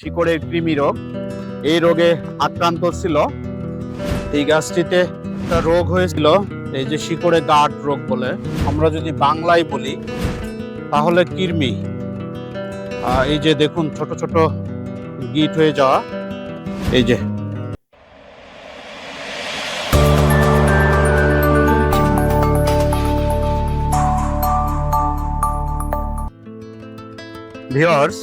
শিকড়ের কৃমি রোগ। এই রোগে আক্রান্ত ছিল। এই গাছটিতে একটা রোগ হয়েছিল, এই যে শিকড়ে গাঁট রোগ বলে। আমরা যদি বাংলায় বলি, তাহলে কৃমি। এই যে দেখুন, ছোট ছোট গিট হয়ে যাওয়া। এই যে। ভিওর্স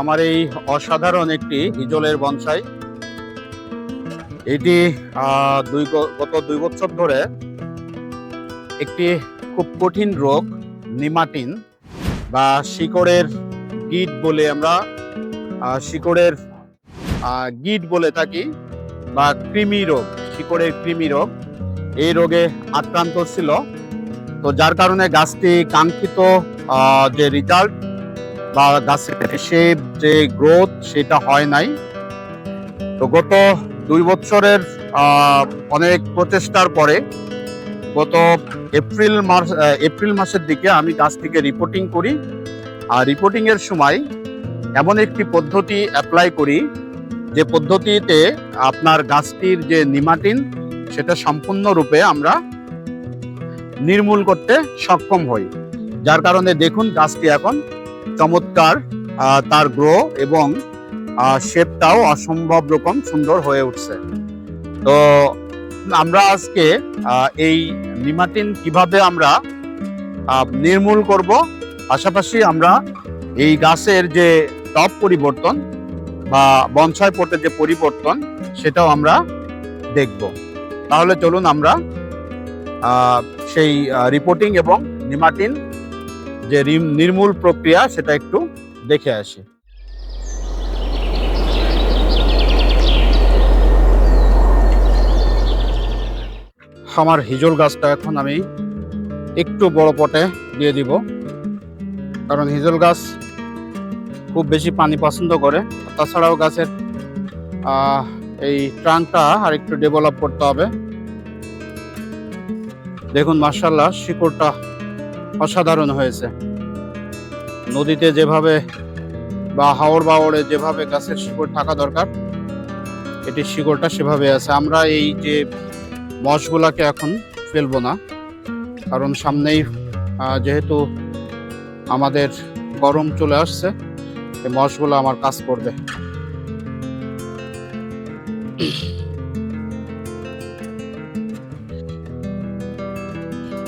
আমার এই অসাধারণ একটি ইজলের বনসাই। এটি দুই গত দুই বছর ধরে একটি খুব কঠিন রোগ, নিমাটিন বা শিকড়ের গিট বলে আমরা শিকড়ের গিট বলে থাকি বা কৃমি রোগ, শিকড়ের কৃমি রোগ। এই রোগে আক্রান্ত ছিল। তো যার কারণে গাছটি কাঙ্ক্ষিত যে রেজাল্ট বা গাছের শেপ যে গ্রোথ সেটা হয় নাই। তো গত দুই বছরের অনেক প্রচেষ্টার পরে গত এপ্রিল মাস এপ্রিল মাসের দিকে আমি গাছটিকে রিপোর্টিং করি। আর রিপোর্টিংয়ের সময় এমন একটি পদ্ধতি অ্যাপ্লাই করি যে পদ্ধতিতে আপনার গাছটির যে নিমাটিন, সেটা সম্পূর্ণরূপে আমরা নির্মূল করতে সক্ষম হই। যার কারণে দেখুন গাছটি এখন চমৎকার তার গ্রো এবং শেপটাও অসম্ভব রকম সুন্দর হয়ে উঠছে। তো আমরা আজকে এই নিমাটিন কীভাবে আমরা নির্মূল করব, পাশাপাশি আমরা এই গাছের যে টপ পরিবর্তন বা বনসাই পটে যে পরিবর্তন, সেটাও আমরা দেখব। তাহলে চলুন আমরা সেই রিপোর্টিং এবং নিমাটিন যে রিম- নির্মূল প্রক্রিয়া, সেটা একটু দেখে আসি। আমার হিজল গাছটা এখন আমি একটু বড় পটে দিয়ে দিব। কারণ হিজল গাছ খুব বেশি পানি পছন্দ করে। তাছাড়াও গাছের এই ট্রাঙ্কটা আর একটু ডেভেলপ করতে হবে। দেখুন মার্শাল্লাহ শিকড়টা অসাধারণ হয়েছে। নদীতে যেভাবে বা হাওড় বাওড়ে যেভাবে গাছের শিকড় থাকা দরকার, এটি শিকড়টা সেভাবে আছে। আমরা এই যে মশগুলাকে এখন ফেলব না, কারণ সামনেই যেহেতু আমাদের গরম চলে আসছে, এই মশগুলো আমার কাজ করবে।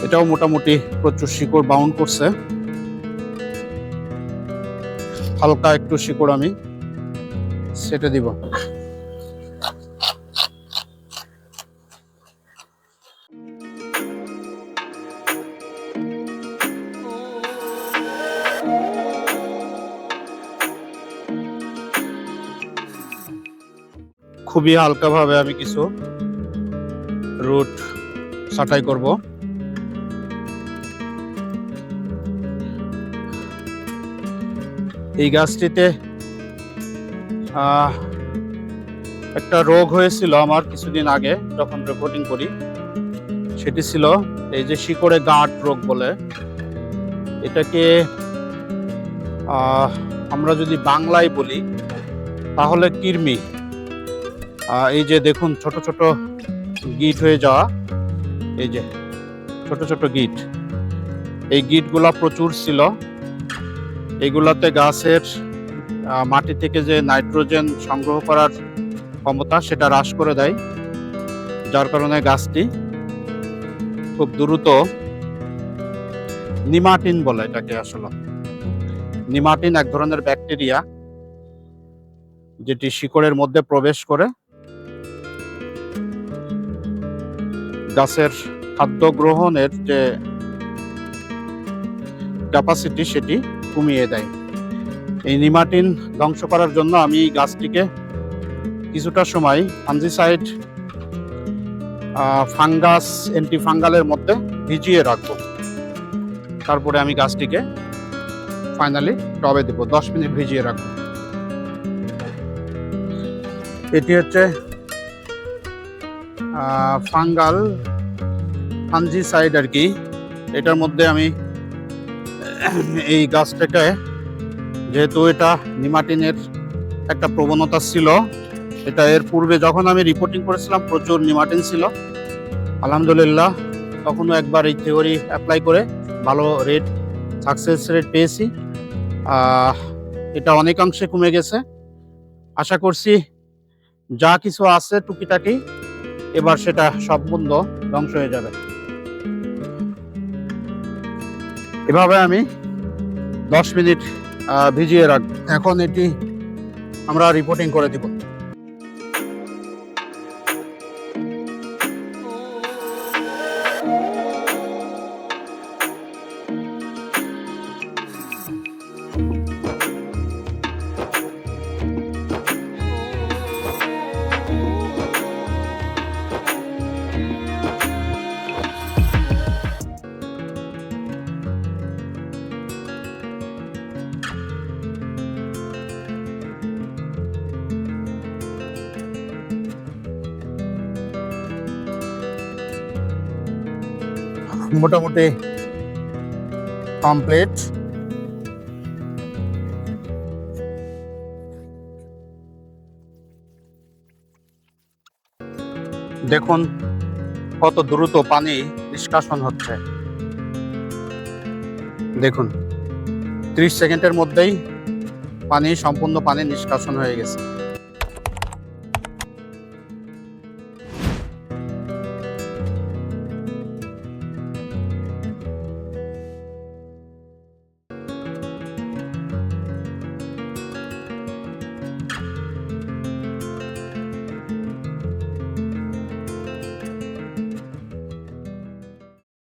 এটাও মোটামুটি প্রচুর শিকড় বাউন্ড করছে। হালকা একটু শিকড় আমি সেটে দিব। খুবই হালকাভাবে আমি কিছু রুট ছাঁটাই করব। এই গাছটিতে একটা রোগ হয়েছিল আমার কিছুদিন আগে যখন রেকর্ডিং করি। সেটি ছিল এই যে শিকড়ে গাঁট রোগ বলে। এটাকে আমরা যদি বাংলায় বলি, তাহলে কৃমি। এই যে দেখুন ছোট ছোট গিট হয়ে যাওয়া। এই যে ছোট ছোট গিট। এই গিটগুলা প্রচুর ছিল। এগুলাতে গাছের মাটি থেকে যে নাইট্রোজেন সংগ্রহ করার ক্ষমতা সেটা হ্রাস করে দেয়, যার কারণে গাছটি খুব দ্রুত নিমাটিন বলে এটাকে আসলে। নিমাটিন এক ধরনের ব্যাকটেরিয়া যেটি শিকড়ের মধ্যে প্রবেশ করে গাছের খাদ্য গ্রহণের যে ক্যাপাসিটি সেটি কমিয়ে দেয়। এই নিমাটিন ধ্বংস করার জন্য আমি গাছটিকে কিছুটা সময় ফাঞ্জিসাইড ফাঙ্গাস অ্যান্টি ফাঙ্গালের মধ্যে ভিজিয়ে রাখব। তারপরে আমি গাছটিকে ফাইনালি টবে দেবো, দশ মিনিট ভিজিয়ে রাখব। এটি হচ্ছে ফাঙ্গাল ফাঞ্জিসাইড আর কি। এটার মধ্যে আমি এই গাছটাকে যেহেতু এটা নিমাটিনের একটা প্রবণতা ছিল, এটা এর পূর্বে যখন আমি রিপোর্টিং করেছিলাম প্রচুর নিমাটিন ছিল। আলহামদুলিল্লাহ, তখনও একবার এই থিওরি অ্যাপ্লাই করে ভালো রেট সাকসেস রেট পেয়েছি। এটা অনেকাংশে কমে গেছে। আশা করছি যা কিছু আছে টুকিটাকি, এবার সেটা সব সম্পূর্ণ ধ্বংস হয়ে যাবে। এভাবে আমি দশ মিনিট ভিজিয়ে রাখব এখন এটি আমরা রিপোর্টিং করে দিব। মোটামুটি কমপ্লিট দেখুন কত দ্রুত পানি নিষ্কাশন হচ্ছে। দেখুন, ত্রিশ সেকেন্ডের মধ্যেই পানি, সম্পূর্ণ পানি নিষ্কাশন হয়ে গেছে।